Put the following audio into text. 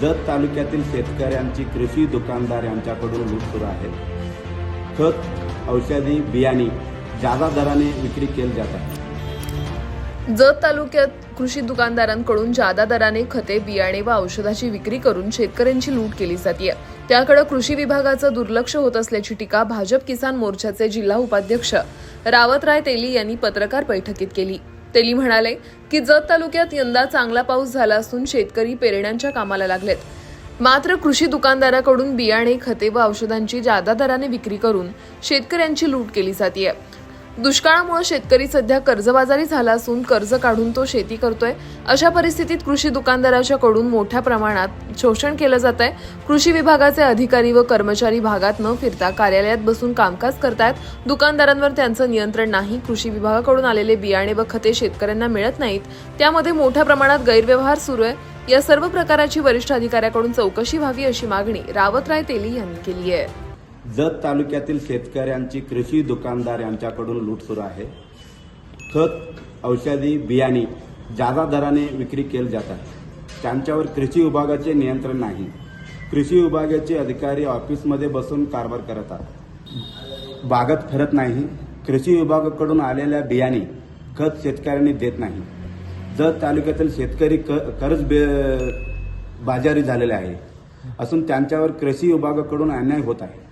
जत तालुक्यातील शेतकऱ्यांची कृषी दुकानदार यांच्याकडून लूट आहेत खत औषधी बियाणे जादा दराने विक्री केली जात आहे. जत तालुक्यात कृषी दुकानदारांकडून जादा दराने खते बियाणे व औषधाची विक्री करून शेतकऱ्यांची लूट केली जाते त्याकडे कृषी विभागाचं दुर्लक्ष होत असल्याची टीका भाजप किसान मोर्चाचे जिल्हा उपाध्यक्ष रावतराय तेली यांनी पत्रकार बैठकीत केली. तेली म्हणाले की जत तालुक्यात यंदा चांगला पाऊस झाला असून शेतकरी पेरण्यांच्या कामाला लागलेत. मात्र कृषी दुकानदाराकडून बियाणे खते व औषधांची जादा दराने विक्री करून शेतकऱ्यांची लूट केली जाते दुष्काळामुळे शेतकरी सध्या कर्जबाजारी झाला असून कर्ज काढून तो शेती करतोय. अशा परिस्थितीत कृषी दुकानदाराच्या कडून मोठ्या प्रमाणात शोषण केलं जात आहे कृषी विभागाचे अधिकारी व कर्मचारी भागात न फिरता कार्यालयात बसून कामकाज करतायत. दुकानदारांवर त्यांचं नियंत्रण नाही. कृषी विभागाकडून आलेले बियाणे व खते शेतकऱ्यांना मिळत नाहीत. त्यामध्ये मोठ्या प्रमाणात गैरव्यवहार सुरू आहे. या सर्व प्रकाराची वरिष्ठ अधिकाऱ्याकडून चौकशी व्हावी अशी मागणी रावतराय तेली यांनी केली आहे. जत तालुक्यातील शेतकऱ्यांची कृषी दुकानदार यांच्याकडून लूट सुरू आहे. खत औषधी बियाणे जादा दराने विक्री केली जातात. त्यांच्यावर कृषी विभागाचे नियंत्रण नाही. कृषी विभागाचे अधिकारी ऑफिसमध्ये बसून कारभार करतात. बागत फिरत नाही. कृषी विभागाकडून आलेल्या बियाणे खत शेतकऱ्यांनी देत नाही. जत तालुक्यातील शेतकरी क कर्ज बे बाजारी झालेले आहे. असून त्यांच्यावर कृषी विभागाकडून अन्याय होत आहे.